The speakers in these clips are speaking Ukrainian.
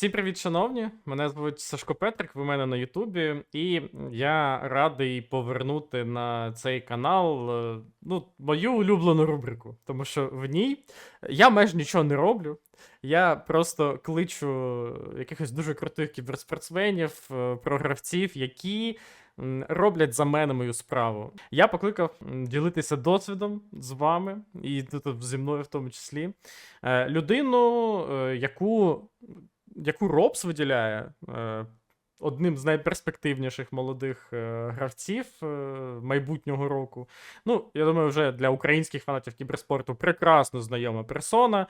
Всім привіт, шановні! Мене звуть Сашко Петрик, ви мене на Ютубі, і я радий повернути на цей канал е, ну, мою улюблену рубрику, тому що в ній я майже нічого не роблю. Я просто кличу якихось дуже крутих кіберспортсменів, е, програвців, які роблять за мене мою справу. Я покликав ділитися досвідом з вами, і тут зі мною в тому числі. Е, Людину, яку яку Робс виділяє е, одним з найперспективніших молодих е, гравців е, майбутнього року. Ну, я думаю, вже для українських фанатів кіберспорту прекрасно знайома персона. Е,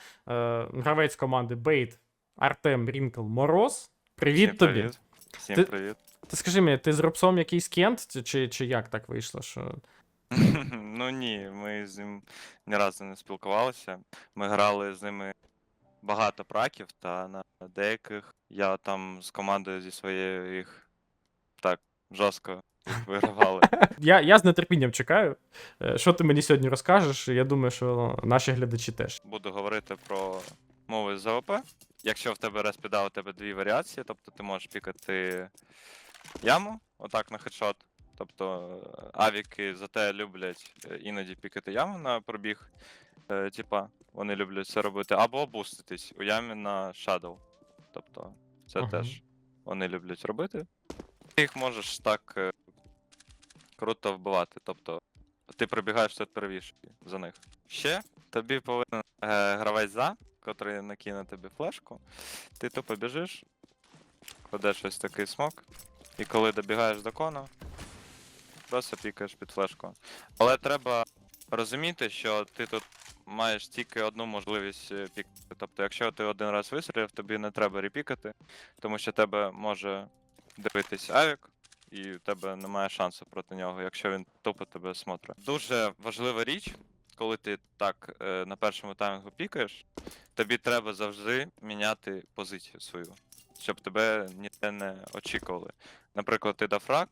гравець команди Бейт Артем Рінкл Мороз. Привіт Всім тобі. Привіт. Всім Ти- привіт. Ти скажи мені, ти з Робсом якийсь кент, чи, чи як так вийшло? Що... ну ні, ми з ним ні разу не спілкувалися. Ми грали з ними багато праків, та на деяких я там з командою зі своєю їх так жорстко їх вигравали. Я, я з нетерпінням чекаю. Е, Що ти мені сьогодні розкажеш? Я думаю, що наші глядачі теж. Буду говорити про мови з АВП. Якщо в тебе респіда, у тебе дві варіації, тобто ти можеш пікати яму, отак на хедшот. Тобто е, авіки за те люблять е, іноді пікати яму на пробіг. Е, типа, вони люблять це робити, або буститись у ямі на Shadow. Тобто, це Ага. теж вони люблять робити. Ти їх можеш так е, круто вбивати. Тобто, ти пробігаєш тут первіше за них. Ще тобі повинен е, гравець за, котрий накине тобі флешку. Ти тупо біжиш, кладеш ось такий смок, і коли добігаєш до кона, просто пікаєш під флешку. Але треба розуміти, що ти тут маєш тільки одну можливість е, пікати. Тобто, якщо ти один раз вистрілив, тобі не треба репікати, тому що тебе може дивитись авік, і в тебе немає шансу проти нього, якщо він тупо тебе смотрить. Дуже важлива річ, коли ти так е, на першому таймінгу пікаєш, тобі треба завжди міняти позицію свою, щоб тебе ніде не очікували. Наприклад, ти дав фраг,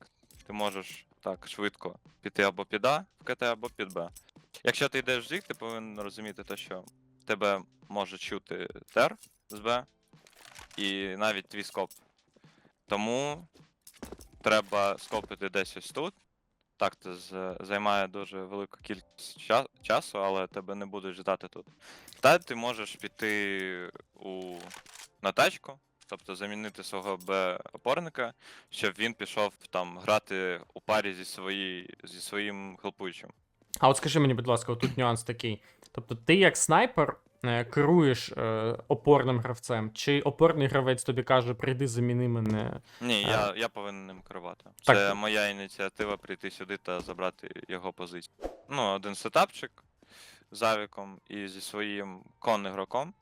ти можеш так швидко піти або під А в КТ, або під Б. Якщо ти йдеш в зік, ти повинен розуміти те, що тебе може чути тер з Б, і навіть твій скоп. Тому треба скопити десь ось тут. Так, це займає дуже велику кількість ча- часу, але тебе не будуть ждати тут. Та ти можеш піти у на тачку, тобто замінити свого Б-опорника, щоб він пішов там грати у парі зі, свої, зі своїм хелпуючим. А от скажи мені, будь ласка, тут нюанс такий. Тобто, ти як снайпер е, керуєш е, опорним гравцем, чи опорний гравець тобі каже, прийди, заміни мене. Ні, А. я, я повинен ним керувати. Так. Це моя ініціатива прийти сюди та забрати його позицію. Ну, один сетапчик з авіком і зі своїм кон-ігроком.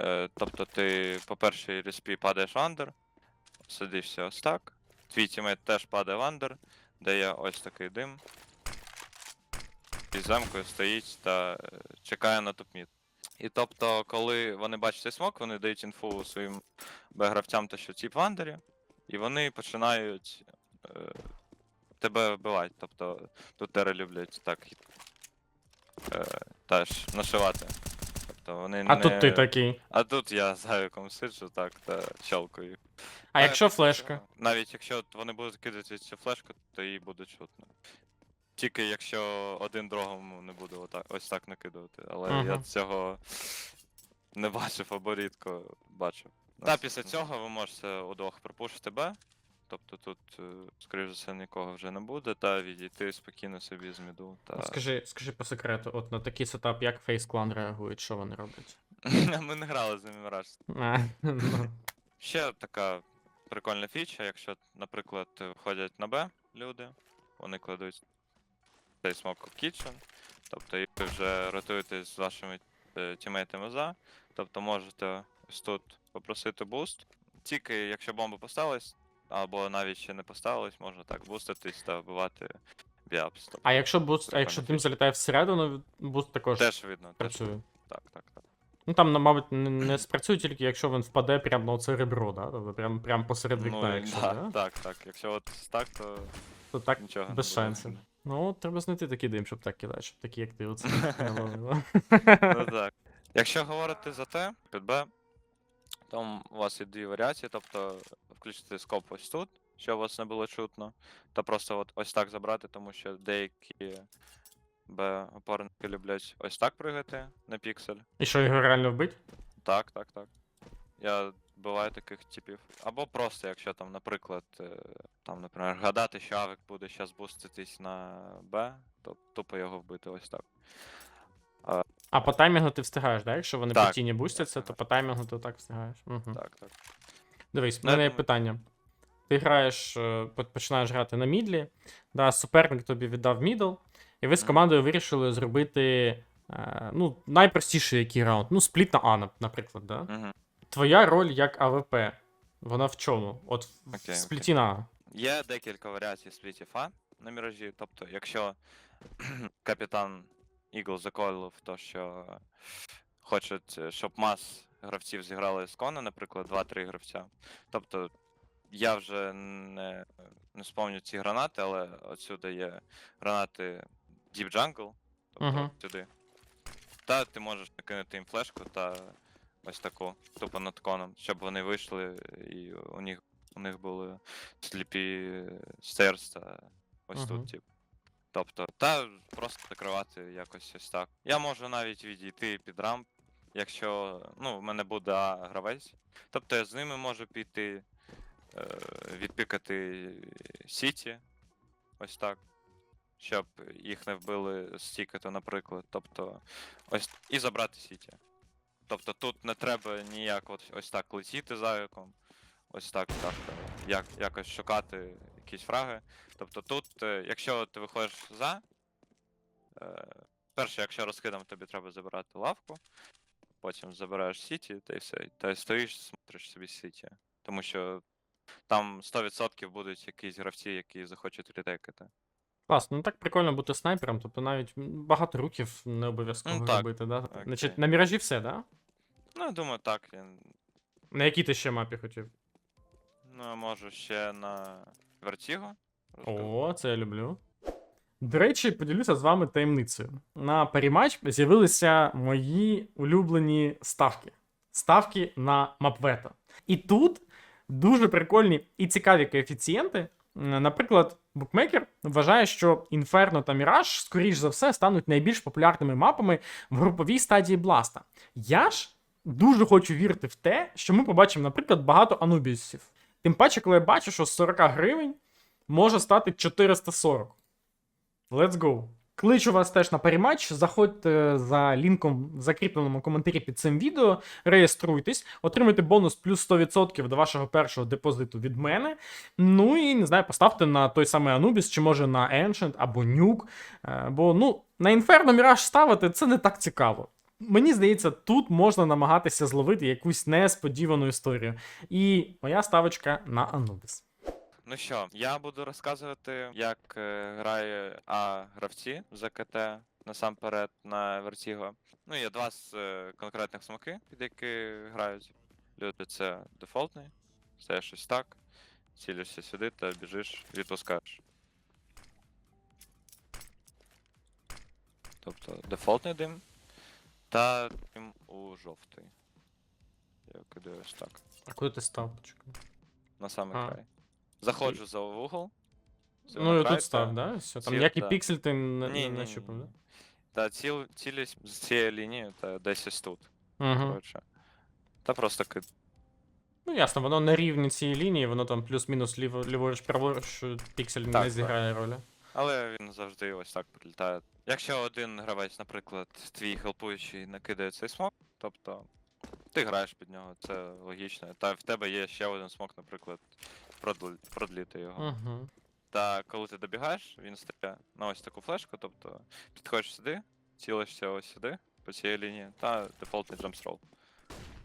Е, тобто ти по першій респі падаєш в андер, сидишся ось так. Твій тімейт теж падає в андер, дає ось такий дим. І замкою стоїть та е, чекає на топ-мід. І тобто, коли вони бачать цей смок, вони дають інфу своїм Б-гравцям, що тип в андері, і вони починають е, тебе вбивати. Тобто тут тери люблять так е, теж нашивати. Тобто вони А не... тут ти такий. А тут я з гавіком сиджу так та щелкаю. А якщо флешка? Навіть якщо вони будуть кидати цю флешку, то її буде чутно. Тільки якщо один другому не буде отак, ось так накидувати. Але я цього не бачив або рідко бачив. Та після цього ви можете удвох пропушити Б. Тобто тут, е, скоріш за все, нікого вже не буде, та відійти спокійно собі з міду. Та... Скажи, скажи по секрету, от на такий сетап, як Face Clan реагують, що вони роблять? Ми не грали з ними раз. А, ну. Ще така прикольна фіча, якщо, наприклад, входять на Б люди, вони кладуть цей смок в kitchen, тобто і ви вже ротуєтесь з вашими е, тімейтами за, тобто можете ось тут попросити буст. Тільки якщо бомба поставилась, або навіть ще не поставилась, можна так буститись та вбивати біапс. Тобто, А якщо буст, а якщо дим залітає всередину, буст також теж видно, працює. видно. Так, так, так. Ну там, ну, мабуть, не, не спрацює тільки, якщо він впаде прямо на оце ребро, да? Тобто прям, прям посеред вікна, Ну, якщо, да, да? так, так. Якщо от так, то то так нічого. без шансів. Ну, треба знайти такий дим, щоб так кидати, щоб такі, як ти оце. не. Ну так. Якщо говорити за те, під Б, Там у вас є дві варіації, тобто включити скоп ось тут, щоб вас не було чутно, та просто от ось так забрати, тому що деякі Б-опорники люблять ось так пригати на піксель. І що його реально вбить? Так, так, так. Я буваю таких типів. Або просто, якщо там, наприклад, е, там, наприклад, гадати, що авик буде зараз буститись на Б, то тупо його вбити ось так. А по таймінгу ти встигаєш, да? Якщо вони по тіні бустяться, то по таймінгу ти так встигаєш. Угу. Так, так. Дивись, в Ну, мене є питання. Ти граєш, е, починаєш грати на мідлі, да, суперник тобі віддав мідл, і ви з командою вирішили зробити е, ну, найпростіший який раунд. Ну, спліт на А, наприклад, да? Угу. Твоя роль як АВП. Вона в чому? От в, в спліті на А. Є декілька варіацій сплітів А на міражі. Тобто, якщо капітан Ігл заколив, то що хочуть, е, щоб мас гравців зіграли з кона, наприклад, 2-3 гравця. Тобто, я вже не, не спомню ці гранати, але отсюди є гранати Deep Jungle, тобто Мгм. сюди. Та ти можеш накинути їм флешку та ось таку, тупо над коном, щоб вони вийшли і у них, у них були сліпі та ось Мгм. тут, тип. Тобто, та просто закривати якось ось так. Я можу навіть відійти під рамп, якщо ну, в мене буде А гравець. Тобто я з ними можу піти, е, відпікати Сіті, ось так. Щоб їх не вбили з тікету, наприклад. Тобто, ось і забрати Сіті. Тобто тут не треба ніяк от, ось так летіти зайком, ось так, так як, якось шукати якісь фраги. Тобто тут, е, якщо ти виходиш за, е, перше, якщо розкидом, тобі треба забирати лавку, потім забираєш сіті та й все. Та й стоїш, смотриш собі сіті. Тому що там 100% будуть якісь гравці, які захочуть ретекати. Класно, ну так прикольно бути снайпером, тобто навіть багато руків не обов'язково Ну, так. робити, да? Окей. Значить, на міражі все, да? Ну, я думаю, так. Я, На якій ти ще мапі хотів? ну, я можу ще на Вертіго. О, це я люблю. До речі, поділюся з вами таємницею. На паріматч з'явилися мої улюблені ставки. Ставки на Мапвето. І тут дуже прикольні і цікаві коефіцієнти. Наприклад, букмекер вважає, що Інферно та Міраж, скоріш за все, стануть найбільш популярними мапами в груповій стадії Бласта. Я ж дуже хочу вірити в те, що ми побачимо, наприклад, багато анубісів. Тим паче, коли я бачу, що з 40 гривень може стати 440. Let's go. Кличу вас теж на паріматч. Заходьте за лінком в закріпленому коментарі під цим відео, реєструйтесь, отримайте бонус плюс 100% до вашого першого депозиту від мене. Ну і не знаю, поставте на той самий Anubis, чи може на Ancient або Nuke. Е, Бо ну, на Inferno Mirage ставити це не так цікаво. Мені здається, тут можна намагатися зловити якусь несподівану історію. І моя ставочка на Anubis. Ну що, я буду розказувати, як е, грає А гравці за КТ насамперед на Vertigo. Ну, є два з е, конкретних смоки, під які грають. Люди це дефолтний, це щось так. Цілишся сюди та біжиш, відпускаєш. Тобто дефолтний дим та дим у жовтий. Я кидаю ось так. А куди ти став? Почекай. На самий А. край. Заходжу за угол. Ну, край тут став, та- да? Все. Там Ціл, ніякий да. піксель ти не, Ні, не ні, нащупав, ні, да? Та ціл, цілість з цієї лінії та десь ось тут. Угу. Коротше. Та просто кид. Ну ясно, воно на рівні цієї лінії, воно там плюс-мінус ліво, ліворуч, праворуч, е, піксель Так, не так. зіграє ролі. Але він завжди ось так прилітає. Якщо один гравець, наприклад, твій хелпуючий накидає цей смок, тобто ти граєш під нього, це логічно. Та в тебе є ще один смок, наприклад, продл- продліти його. Угу. Та коли ти добігаєш, він стає на ось таку флешку, тобто підходиш сюди, цілишся ось сюди, по цій лінії, та дефолтний джампстрол.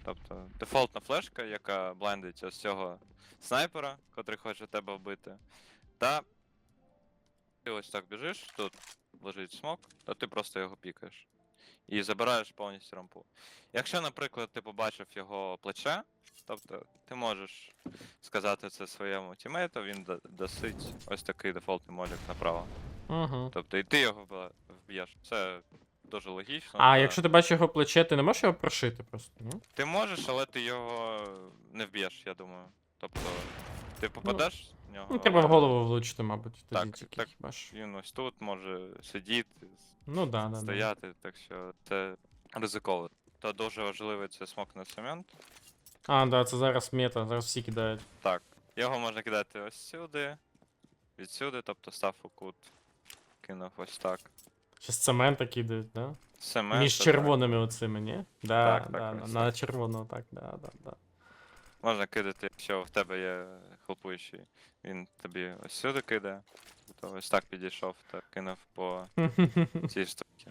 Тобто дефолтна флешка, яка блайндить ось цього снайпера, котрий хоче тебе вбити. Та ти ось так біжиш, тут лежить смок, то ти просто його пікаєш. І забираєш повністю рампу. Якщо, наприклад, ти побачив його плече, тобто ти можеш сказати це своєму тімейту, він досить ось такий дефолтний молік направо. Угу. Тобто і ти його вб'єш. Це дуже логічно. А та- якщо ти бачиш його плече, ти не можеш його прошити просто, ні? Ти можеш, але ти його не вб'єш, я думаю. Тобто, ти попадеш в нього. Ну, треба в голову влучити, мабуть, тоді Так, тільки так. хіба ж. Він ось тут може сидіти, Ну да, да, да. стояти, так що це ризиково. То дуже важливий це смок на цемент. А, да, це зараз мета, зараз всі кидають. Так, його можна кидати ось сюди, відсюди, тобто став у кут, кинув ось так. Щас цемента кидають, да? Цемент. Між червоними оцими, ні? Да, Так, да, так, на, ось на червоно, так, да, да, да. Можна кидати, якщо в тебе є хелпуючий, він тобі ось сюди кидає. То ось так підійшов та кинув по цій штуці.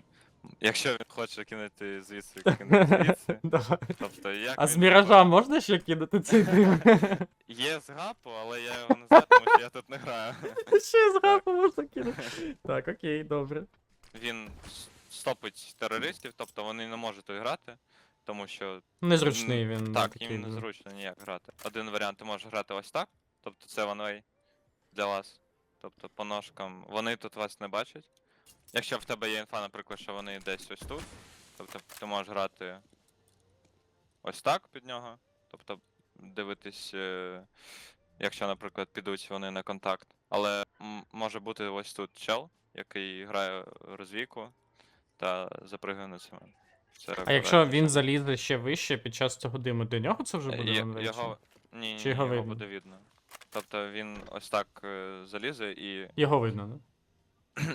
Якщо він хоче кинути звідси, кине звідси. Тобто як А з він міража можна ще кидати цей дим? Є з гапу, але я його не знаю, тому що я тут не граю. Ще з гапу можна кинути. Так, окей, добре. Він стопить терористів, тобто вони не можуть тут грати, тому що Незручний він. так, такий їм дуже. незручно ніяк грати. Один варіант ти можеш грати ось так, тобто це ванвей для вас. Тобто по ножкам вони тут вас не бачать. Якщо в тебе є інфа, наприклад, що вони десь ось тут, тобто ти можеш грати ось так під нього. Тобто дивитись, е, якщо, наприклад, підуть вони на контакт. Але може бути ось тут чел, який грає розвійку та запригує на. Це А якщо він залізе ще вище під час цього диму, до нього це вже Е, буде є- його... ні? Чи його, видно? буде видно. Тобто він ось так е, залізе і Його видно, да?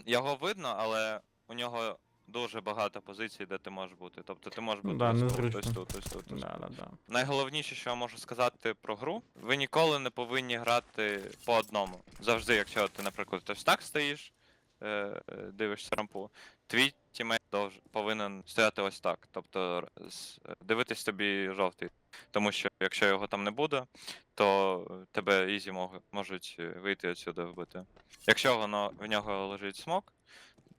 його видно, але у нього дуже багато позицій, де ти можеш бути. Тобто ти можеш Ну бути да, ось, тут, незручно. ось тут, ось тут, ось Да, да, да. Найголовніше, що я можу сказати про гру, ви ніколи не повинні грати по одному. Завжди, якщо ти, наприклад, ось так стоїш, е, е, дивишся рампу, твій тімейт довж- повинен стояти ось так. Тобто р- з- е, дивитись тобі жовтий. Тому що якщо його там не буде, то е, тебе ізі можуть е, вийти отсюди вбити. Якщо воно в нього лежить смок,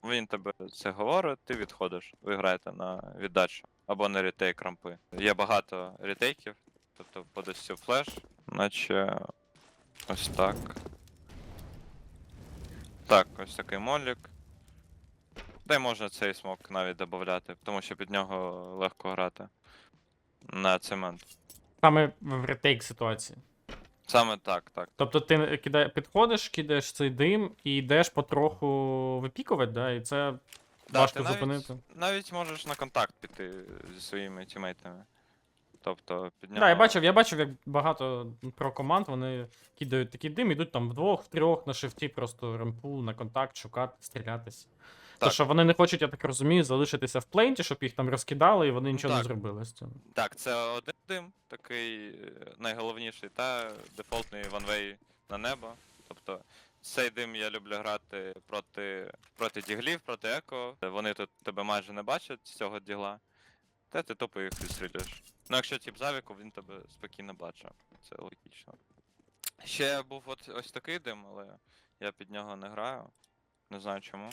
він тебе це говорить, ти відходиш. Ви граєте на віддачу або на ретейк рампи. Є багато ретейків, тобто подасться флеш, наче ось так. Так, ось такий молік. Та й можна цей смок навіть додати, тому що під нього легко грати. На цемент. Саме в ретейк ситуації. Саме так, так. Тобто ти кидає, підходиш, кидаєш цей дим і йдеш потроху випікувати, да? І це Да, важко ти навіть, зупинити. навіть можеш на контакт піти зі своїми тімейтами. Тобто під нього. Да, я бачив, я бачив, як багато про команд вони кидають такий дим, ідуть там вдвох, втрьох на шифті, просто рампу на контакт, шукати, стрілятись. То що вони не хочуть, я так розумію, залишитися в пленті, щоб їх там розкидали, і вони нічого не так. зробили з цим. Так, це один дим, такий е, найголовніший, та дефолтний ванвей на небо. Тобто цей дим я люблю грати проти, проти діглів, проти еко. Вони тут тебе майже не бачать з цього дігла. Та ти тупо їх відстрілюєш. Ну якщо тип завіку, він тебе спокійно бачить. Це логічно. Ще був от ось такий дим, але я під нього не граю. Не знаю чому.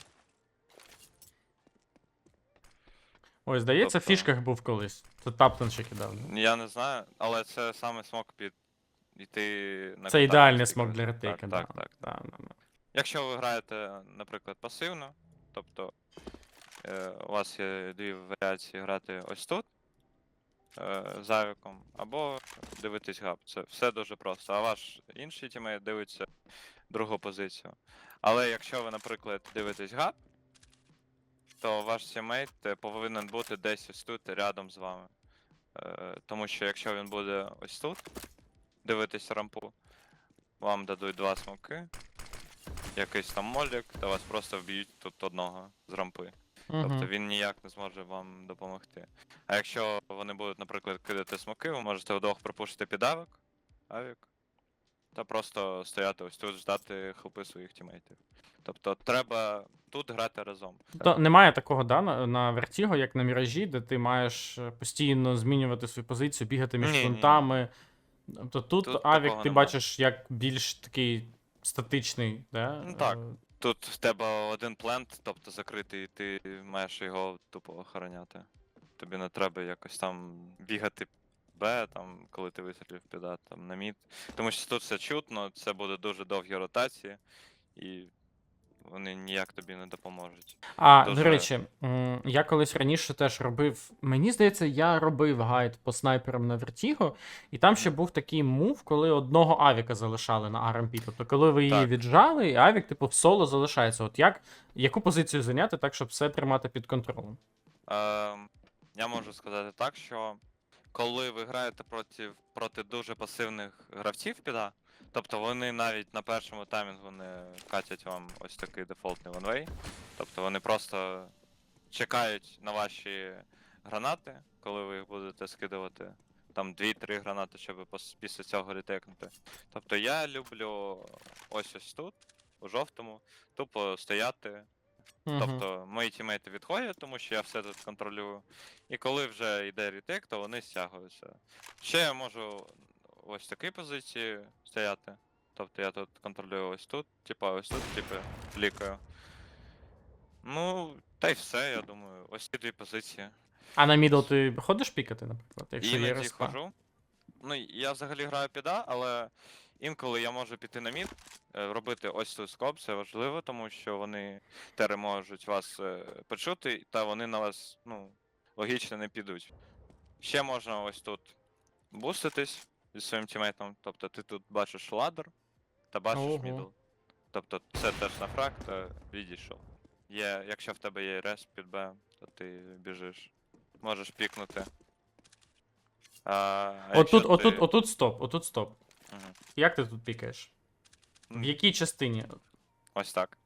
Ой, здається, в Тобто- фішках був колись. Це Таптон ще кидав. да? Я не знаю, але це саме смок під йти на Це контакт, ідеальний смок ось для так, ретейка, Так, да. так. Да, да, да. Якщо ви граєте, наприклад, пасивно, тобто е, у вас є дві варіації грати ось тут е, з або дивитись габ. Це все дуже просто. А ваш інший тімейт дивиться другу позицію. Але якщо ви, наприклад, дивитесь габ, то ваш тімейт е, повинен бути десь ось тут рядом з вами. Е, тому що якщо він буде ось тут, дивитись рампу, вам дадуть два смоки, якийсь там молік, та вас просто вб'ють тут одного з рампи. Тобто він ніяк не зможе вам допомогти. А якщо вони будуть, наприклад, кидати смоки, ви можете вдвох пропушити під авік, авік, та просто стояти ось тут, ждати хелпи своїх тімейтів. Тобто треба тут грати разом. То немає такого да, на, на Vertigo, як на Міражі, де ти маєш е, постійно змінювати свою позицію, бігати між фронтами. Тобто тут, Тут Авік такого ти нема. бачиш як більш такий статичний, да? Ну так. е, Тут в тебе один плент, тобто закритий, і ти маєш його тупо охороняти. Тобі не треба якось там бігати Б, там, коли ти вистрілив піда, там на мід. Тому що тут все чутно, це буде дуже довгі ротації, і вони ніяк тобі не допоможуть. А, Дуже- до речі, я колись раніше теж робив. Мені здається, я робив гайд по снайперам на Vertigo, і там ще був такий мув, коли одного авіка залишали на RMP. Тобто, коли ви її Так. віджали, і авік, типу, в соло залишається. От як, яку позицію зайняти так, щоб все тримати під контролем? Ем, я можу сказати так, що коли ви граєте проти, проти дуже пасивних гравців піда, тобто вони навіть на першому таймінгу не катять вам ось такий дефолтний ванвей, тобто вони просто чекають на ваші гранати, коли ви їх будете скидувати. Там 2-3 гранати, щоб після цього ретекнути. Тобто я люблю ось ось тут, у жовтому, тупо стояти, Мгм. Тобто мої тімейти відходять, тому що я все тут контролюю. І коли вже йде ретейк, то вони стягуються. Ще я можу ось такій позиції стояти. Тобто я тут контролюю ось тут, типа ось тут, типу, лікаю. Ну, та й все, я думаю. Ось ці дві позиції. А на мідл ти ходиш пікати, наприклад, якщо є Іноді респа? хожу. Ну, я взагалі граю піда, але інколи я можу піти на мід, е, робити ось тут скоп, це важливо, тому що вони тери можуть вас е, почути, та вони на вас, ну, логічно не підуть. Ще можна ось тут буститись зі своїм тімейтом, тобто ти тут бачиш ладер та бачиш Ого. мідл. Тобто це теж на фраг, та відійшов. Є, якщо в тебе є рес під Б, то ти біжиш. Можеш пікнути. А, а Отут, якщо отут, ти- отут стоп, отут стоп. Мгм. Як ти тут пікаєш? В М, якій частині? Ось так.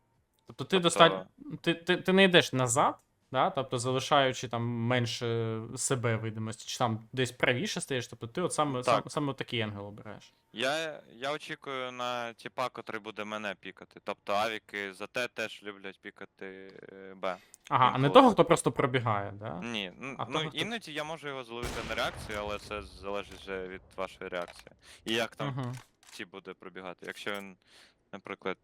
Тобто ти Тобто- достатньо. Ти, ти, ти не йдеш назад, да? тобто залишаючи там менше себе видимості, чи там десь правіше стаєш, тобто ти от саме, Так. сам, саме такий енгел обираєш. Я, я очікую на тіпа, котрий буде мене пікати. Тобто авіки за те теж люблять пікати е, Б. Ага, а не того, хто просто пробігає, да? Ні, А ну того, хто- іноді я можу його зловити на реакцію, але це залежить вже від вашої реакції. І як там Угу. ті буде пробігати. Якщо він, наприклад,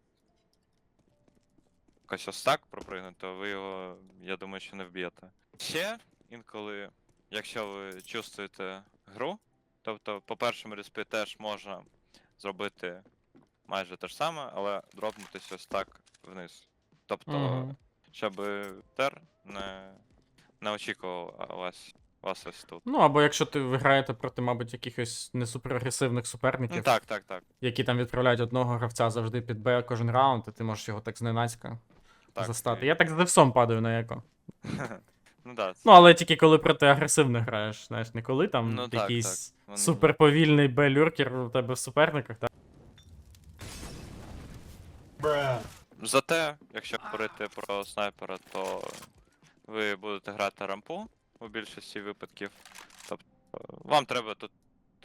якось ось так пропригне, то ви його, я думаю, що не вб'єте. Ще інколи, якщо ви чувствуєте гру, тобто по першому респі теж можна зробити майже те ж саме, але дропнутися ось так вниз. Тобто, Мгм. щоб тер не, не очікував вас, вас ось тут. Ну, або якщо ти виграєте проти, мабуть, якихось не суперагресивних суперників, Ну, так, так, так. які там відправляють одного гравця завжди під Б кожен раунд, і ти можеш його так зненацька так застати. Я так з Девсом падаю на еко. ну, да, Ну, але тільки коли проти агресивних граєш, знаєш, не коли там Ну, так, якийсь так. Вони- суперповільний Б-люркер у тебе в суперниках, так? Зате, якщо говорити про снайпера, то ви будете грати рампу у більшості випадків. Тобто вам треба тут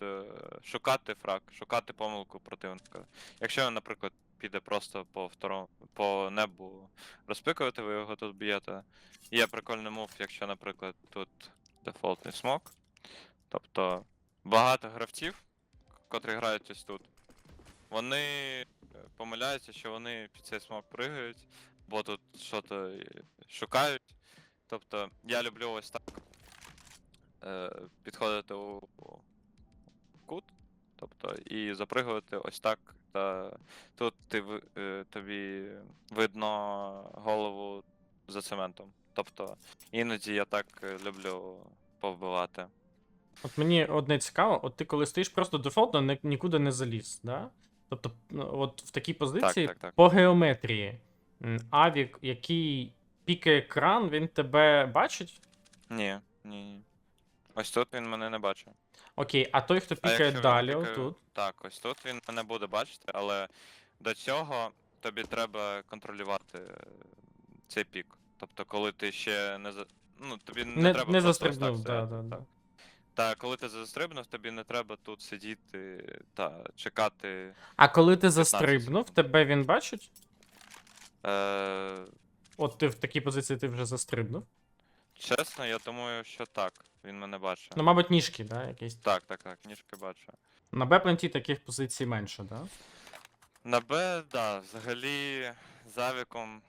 е, шукати фраг, шукати помилку противника. Якщо наприклад, піде просто по второму, по небу розпикувати, ви його тут б'єте. Є прикольний мув, якщо, наприклад, тут дефолтний смок. Тобто багато гравців, котрі грають ось тут, вони е, помиляються, що вони під цей смок пригають, бо тут е, шукають. Тобто я люблю ось так е, підходити у кут, тобто, і запригувати ось так. Та тут ти, е, тобі видно голову за цементом. Тобто іноді я так е, люблю повбивати. От мені одне цікаво, от ти коли стоїш просто дефолтно, ні- нікуди не заліз, да? Тобто, ну, от в такій позиції так, так. по геометрії Авік, який пікає екран, він тебе бачить? Ні, ні, ні. Ось тут він мене не бачить. Окей, а той, хто А пікає якщо він далі, пікає- отут. Так, ось тут він мене буде бачити, але до цього тобі треба контролювати е, цей пік. Тобто, коли ти ще не за. Ну, тобі не, Не, треба не просто ось так застрибнув, да, стояти, да, да. так. Та коли ти застрибнув, тобі не треба тут сидіти та чекати. А коли ти застрибнув, секунд. тебе він бачить? Е, От ти в такій позиції ти вже застрибнув. чесно, я думаю, що так. Він мене бачить. Ну, мабуть, ніжки, да, якісь. Так, так, так, ніжки бачу. На Б-пленті таких позицій менше, да? На Б, да, взагалі з авіком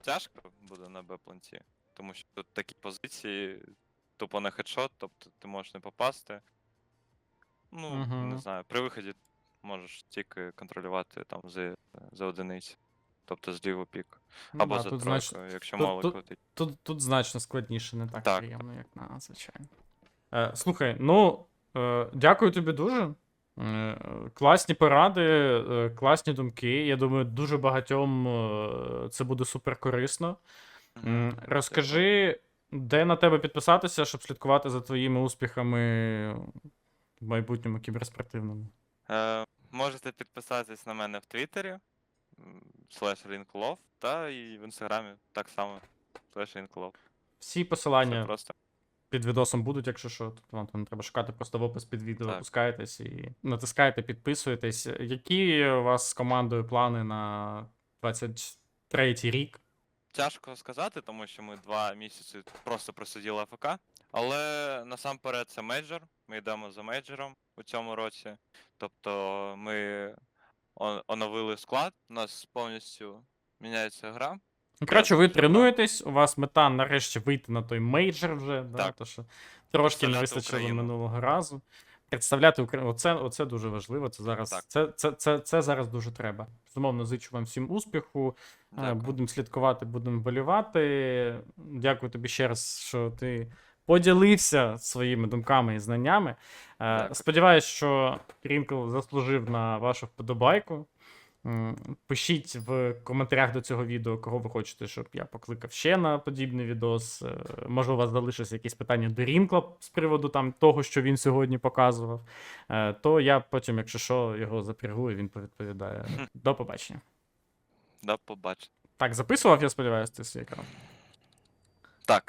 тяжко буде на Б-планті, тому що тут такі позиції, тупо на хедшот, тобто ти можеш не попасти. Ну, не знаю, при виході можеш тільки контролювати там за, за одиниці. Тобто зліво пік. Ну Або да, за тут, тройкою, знач... якщо тут- мало тут- крутить. тут, тут значно складніше, не так, Так. приємно, як на звичайно. Е, слухай, ну е, дякую тобі дуже. Е, класні поради, е, класні думки. Я думаю, дуже багатьом е, це буде супер корисно. Розкажи, де на тебе підписатися, щоб слідкувати за твоїми успіхами в майбутньому кіберспортивному. Е, можете підписатись на мене в Твіттері, слеш Rinklov, та і в інстаграмі так само. Слеш Rinklov. Всі посилання просто. під відосом будуть, якщо що. Тобто вам там треба шукати просто в опис під відео, Так. опускаєтесь і натискаєте, підписуєтесь. Які у вас з командою плани на 23 рік? Тяжко сказати, тому що ми два місяці просто просиділи АФК. Але насамперед це мейджор. Ми йдемо за мейджором у цьому році. Тобто ми оновили склад, у нас повністю міняється гра. Ну, коротше, ви тренуєтесь, у вас мета нарешті вийти на той мейджор вже, да, Так. то що трошки не вистачило Україну. минулого разу. Представляти Україну, оце, оце дуже важливо. Це зараз, Так. це, це, це, це зараз дуже треба. Безумовно, зичу вам всім успіху. Е, Будемо слідкувати, будемо болювати. Дякую тобі ще раз, що ти поділився своїми думками і знаннями. Е, Дякую. Сподіваюсь, що Рінкл заслужив на вашу вподобайку. Пишіть в коментарях до цього відео, кого ви хочете, щоб я покликав ще на подібний відос. Е, Може, у вас залишилися якісь питання до Рінкла з приводу там того, що він сьогодні показував. Е, То я потім, якщо що, його запрягу і він повідповідає. До побачення. До побачення. Так, записував, я сподіваюся, ти свій екран. Так,